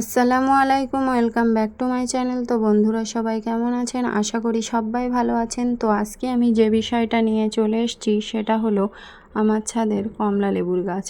আসসালামু আলাইকুম, welcome back to my channel. তো বন্ধুরা, সবাই কেমন আছেন? আশা করি সবাই ভালো আছেন। তো আজকে আমি যে বিষয়টা নিয়ে চলে এসেছি, সেটা হলো আমার ছাদের কমলা লেবুর গাছ।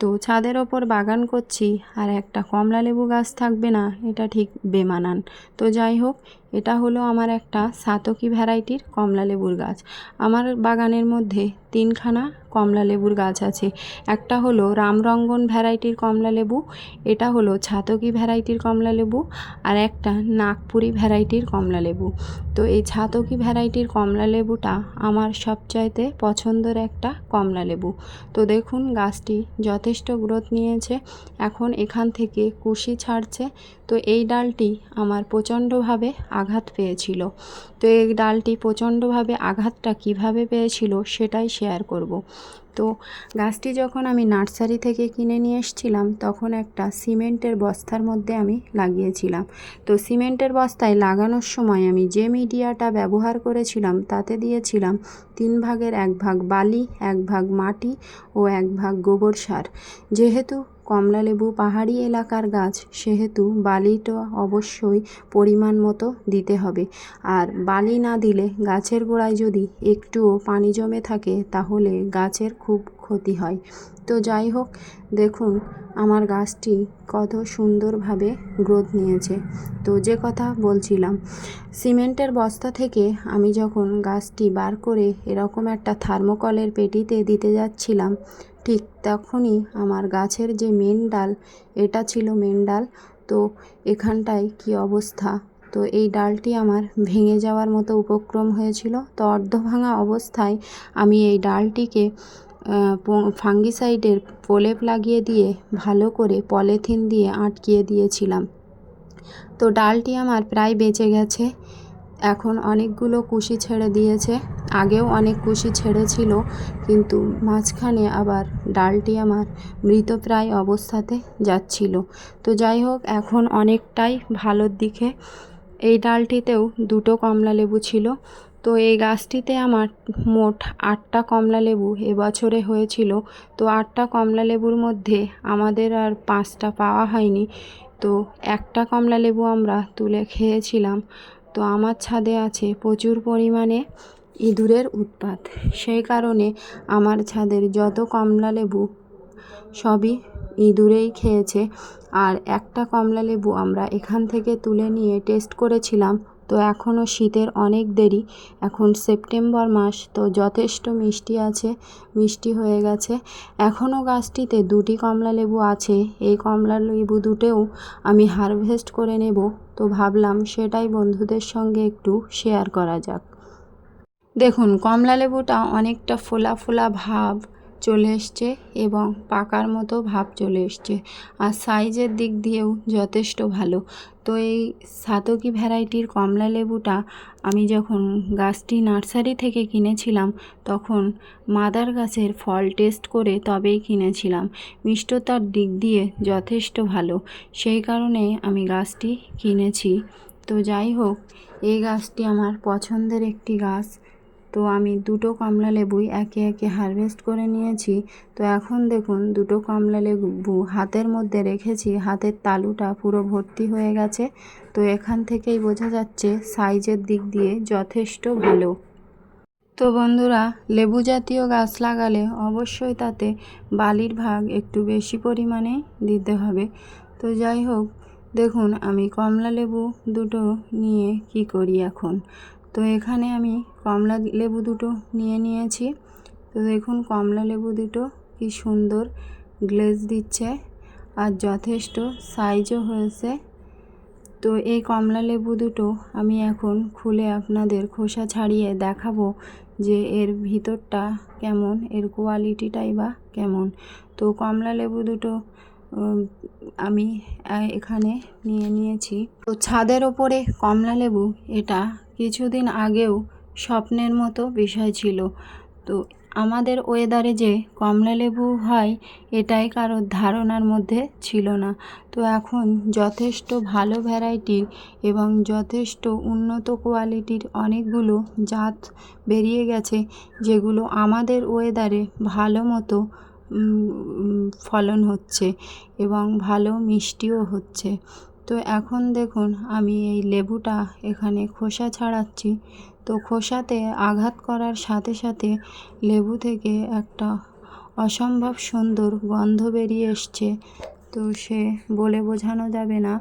তো ছাদের ওপর বাগান করছি, আর একটা কমলা লেবু গাছ থাকবে না, এটা ঠিক বেমানান। তো যাই হোক এটা হলো আমার একটা সাতকি ভ্যারাইটির কমলা লেবুর গাছ। আমার বাগানের মধ্যে তিনখানা কমলা লেবুর গাছ আছে। একটা হলো রামরঙ্গন ভ্যারাইটির কমলা লেবু, এটা হলো ছাতকি ভ্যারাইটির কমলা লেবু, আর একটা নাগপুরি ভ্যারাইটির কমলা লেবু। তো এই ছাতকি ভ্যারাইটির কমলা লেবুটা আমার সবচাইতে পছন্দের একটা কমলা লেবু। তো দেখুন, গাছটি যথেষ্ট গ্রোথ নিয়েছে, এখন এখান থেকে কুশি ছাড়ছে। তো এই ডালটি আমার প্রচণ্ডভাবে আঘাত পেয়েছিল। তো এই ডালটি প্রচণ্ডভাবে আঘাতটা কীভাবে পেয়েছিল সেটাই শেয়ার করব। তো গাছটি যখন আমি নার্সারি থেকে কিনে নিয়ে এসেছিলাম, তখন একটা সিমেন্টের বস্তার মধ্যে আমি লাগিয়েছিলাম। তো সিমেন্টের বস্তায় লাগানোর সময় আমি যে মিডিয়াটা ব্যবহার করেছিলাম, তাতে দিয়েছিলাম তিন ভাগের এক ভাগ বালি, এক ভাগ মাটি ও এক ভাগ গোবর সার। যেহেতু কমলালেবু পাহাড়ি এলাকার গাছ, সেহেতু বালিটা অবশ্যই পরিমাণ মতো দিতে হবে। আর বালি না দিলে গাছের গোড়ায় যদি একটুও পানি জমে থাকে, তাহলে গাছের খুব ক্ষতি হয়। তো যাই হোক, দেখুন, আমার গাছটি কত সুন্দরভাবে গ্রোথ নিয়েছে। তো যে কথা বলছিলাম, সিমেন্টের বস্তা থেকে আমি যখন গাছটি বার করে এরকম একটা থার্মোকলের পেটিতে দিতে যাচ্ছিলাম ঠিক তখনই আমার গাছের যে মেন ডাল, এটা ছিল মেন ডাল। তো এখানটায় কি অবস্থা? তো এই ডালটি আমার ভেঙে যাওয়ার মতো উপক্রম হয়েছিল। তো অর্ধভাঙা অবস্থায় আমি এই ডালটিকে ফাঙ্গিসাইডের প্রলেপ লাগিয়ে দিয়ে ভালো করে পলিথিন দিয়ে আটকিয়ে দিয়েছিলাম। তো ডালটি আমার প্রায় বেঁচে গেছে। এখন অনেকগুলো কুশি ছেড়ে দিয়েছে। আগেও অনেক কুশি ছেড়েছিল, কিন্তু মাঝখানে আবার ডালটি আমার মৃতপ্রায় অবস্থাতে যাচ্ছিল। তো যাই হোক, এখন অনেকটাই ভালোর দিকে। এই ডালটিতেও দুটো কমলা লেবু ছিল। তো এই গাছটিতে আমার মোট আটটা কমলা লেবু এবছরে হয়েছিল। তো আটটা কমলা লেবুর মধ্যে আমাদের আর পাঁচটা পাওয়া হয়নি। তো একটা কমলা লেবু আমরা তুলে খেয়েছিলাম। তো আমার ছাদে আছে প্রচুর পরিমাণে ইঁদুরের উৎপাত। সেই কারণে আমার ছাদের যত কমলা লেবু সবই ইঁদুরেই খেয়েছে। আর একটা কমলা লেবু আমরা এখান থেকে তুলে নিয়ে টেস্ট করেছিলাম, তো এখনও শীতের অনেক দেরি। এখন সেপ্টেম্বর মাস, তো যথেষ্ট মিষ্টি আছে, মিষ্টি হয়ে গেছে। এখনও গাছটিতে দুটি কমলা লেবু আছে, এই কমলা লেবু দুটোও আমি হারভেস্ট করে নেব। তো ভাবলাম সেটাই বন্ধুদের সঙ্গে একটু শেয়ার করা যাক। দেখুন কমলা লেবুটা অনেকটা ফোলা ফোলা ভাব চলে এসছে এবং পাকার মতো ভাব চলে এসছে। আর সাইজের দিক দিয়েও যথেষ্ট ভালো। তো এই সাতকি ভ্যারাইটির কমলা লেবুটা আমি যখন গাছটি নার্সারি থেকে কিনেছিলাম, তখন মাদার গাছের ফল টেস্ট করে তবেই কিনেছিলাম। মিষ্টতার দিক দিয়ে যথেষ্ট ভালো। সেই কারণে আমি গাছটি কিনেছি। তো যাই হোক, এই গাছটি আমার পছন্দের একটি গাছ। তো আমি দুটো কমলা লেবুই একে একে হারভেস্ট করে নিয়েছি। তো এখন দেখুন, দুটো কমলা লেবু হাতের মধ্যে রেখেছি, হাতের তালুটা পুরো ভর্তি হয়ে গেছে। তো এখান থেকেই বোঝা যাচ্ছে সাইজের দিক দিয়ে যথেষ্ট ভালো। তো বন্ধুরা, লেবু জাতীয় গাছ লাগালে অবশ্যই তাতে বালির ভাগ একটু বেশি পরিমাণে দিতে হবে। তো যাই হোক, দেখুন আমি কমলা লেবু দুটো নিয়ে কি করি এখন? তো এখানে আমি কমলা লেবু দুটো নিয়ে নিয়েছি। তো দেখুন, কমলা লেবু দুটো কি সুন্দর গ্লেজ দিচ্ছে আর যথেষ্ট সাইজও হয়েছে। তো এই কমলা লেবু দুটো আমি এখন খুলে আপনাদের খোসা ছাড়িয়ে দেখাবো যে এর ভিতরটা কেমন, এর কোয়ালিটিটাই বা কেমন। তো কমলা লেবু দুটো আমি এখানে নিয়ে নিয়েছি। তো ছাদের ওপরে কমলা লেবু, এটা কিছুদিন আগেও স্বপ্নের মতো বিষয় ছিল। তো আমাদের ওয়েদারে যে কমলা লেবু হয়, এটাই কারোর ধারণার মধ্যে ছিল না। তো এখন যথেষ্ট ভালো ভ্যারাইটি এবং যথেষ্ট উন্নত কোয়ালিটির অনেকগুলো জাত বেরিয়ে গেছে, যেগুলো আমাদের ওয়েদারে ভালো মতো ফলন হচ্ছে এবং ভালো মিষ্টিও হচ্ছে। তো এখন দেখুন, আমি এই লেবুটা এখানে খোসা ছাড়াচ্ছি। তো খোসাতে আঘাত করার সাথে সাথে লেবু থেকে একটা অসম্ভব সুন্দর গন্ধ বেরিয়ে এসছে। তো সে বলে বোঝানো যাবে না।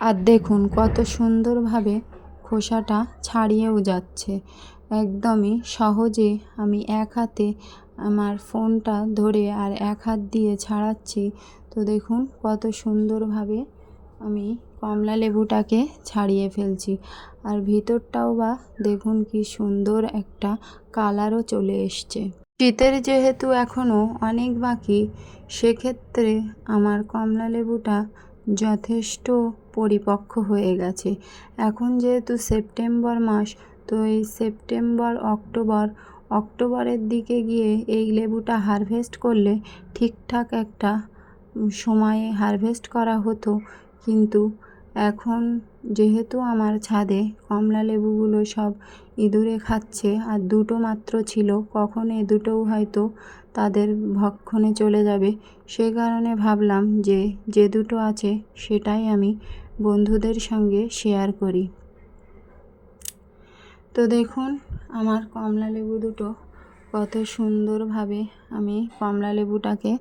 আর দেখুন, কত সুন্দরভাবে খোসাটা ছাড়িয়েও যাচ্ছে। একদমই সহজে আমি এক হাতে আমার ফোনটা ধরে আর এক হাত দিয়ে ছাড়াচ্ছি। তো দেখুন, কত সুন্দরভাবে আমি কমলা লেবুটাকে ছাড়িয়ে ফেলছি। আর ভিতরটাও বা দেখুন কি সুন্দর একটা কালারও চলে এসছে। শীতের যেহেতু এখনও অনেক বাকি, সেক্ষেত্রে আমার কমলা লেবুটা যথেষ্ট পরিপক্ক হয়ে গেছে। এখন যেহেতু সেপ্টেম্বর মাস, তো এই সেপ্টেম্বর, অক্টোবর, অক্টোবরের দিকে গিয়ে এই লেবুটা হারভেস্ট করলে ঠিকঠাক একটা সময়ে হারভেস্ট করা হতো। কিন্তু এখন যেহেতু আমার ছাদে কমলা লেবুগুলো সব ইঁদুরে খাচ্ছে আর দুটো মাত্র ছিল, কখন এ দুটোও হয়তো তাদের ভক্ষণে চলে যাবে। সে কারণে ভাবলাম যে যে দুটো আছে সেটাই আমি বন্ধুদের সঙ্গে শেয়ার করি। তো দেখুন, আমার কমলা লেবু দুটো কত সুন্দরভাবে আমি কমলা লেবুটাকে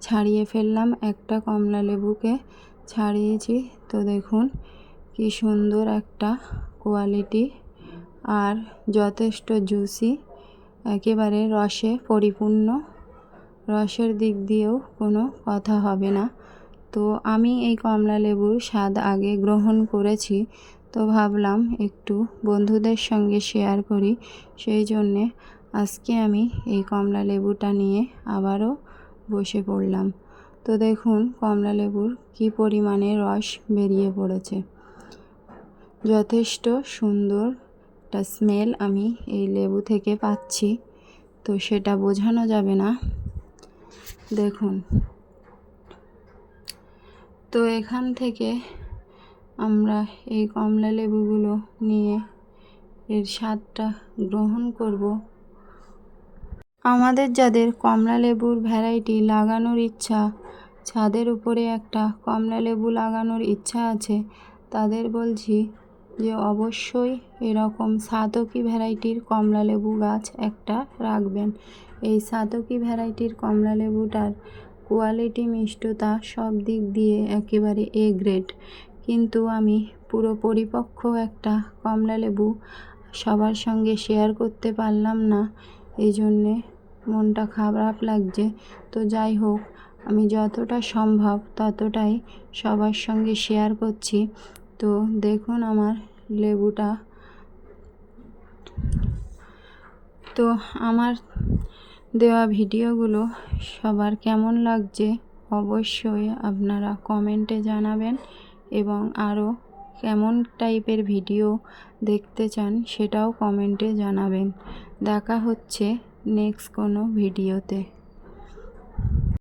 ছাড়িয়ে ফেললাম। একটা কমলা লেবুকে ছাড়িয়েছি। তো দেখুন কি সুন্দর একটা কোয়ালিটি আর যথেষ্ট জুসি একেবারে রসে পরিপূর্ণ। রসের দিক দিয়েও কোনো কথা হবে না। তো আমি এই কমলা লেবুর স্বাদ আগে গ্রহণ করেছি, তো ভাবলাম একটু বন্ধুদের সঙ্গে শেয়ার করি। সেই জন্যে আজকে আমি এই কমলা লেবুটা নিয়ে আবারও বসে পড়লাম। তো দেখুন কমলা লেবুর কী পরিমাণে রস বেরিয়ে পড়েছে। যথেষ্ট সুন্দর একটা স্মেল আমি এই লেবু থেকে পাচ্ছি, তো সেটা বোঝানো যাবে না। দেখুন। তো এখান থেকে আমরা এই কমলা লেবুগুলো নিয়ে এর স্বাদটা গ্রহণ করব। আমাদের যাদের কমলা লেবুর ভ্যারাইটি লাগানোর ইচ্ছা ছাদের উপরে একটা কমলা লেবু লাগানোর ইচ্ছা আছে। তাদের বলছি যে, অবশ্যই এরকম সাতকি ভ্যারাইটির কমলা লেবু গাছ একটা রাখবেন। এই সাতকি ভ্যারাইটির কমলা লেবুটার কোয়ালিটি, মিষ্টতা সব দিক দিয়ে একেবারে এ গ্রেড। কিন্তু আমি পুরো পরিপক্ক একটা কমলা লেবু সবার সঙ্গে শেয়ার করতে পারলাম না। এই জন্যে মনটা খারাপ লাগছে। তো যাই হোক আমি যতটা সম্ভব ততটাই সবার সঙ্গে শেয়ার করছি। তো দেখুন আমার লেবুটা। তো আমার দেওয়া ভিডিওগুলো সবার কেমন লাগছে অবশ্যই আপনারা কমেন্টে জানাবেন এবং আরও কেমন টাইপের ভিডিও দেখতে চান সেটাও কমেন্টে জানাবেন। দেখা হচ্ছে নেক্সট কোনো ভিডিওতে।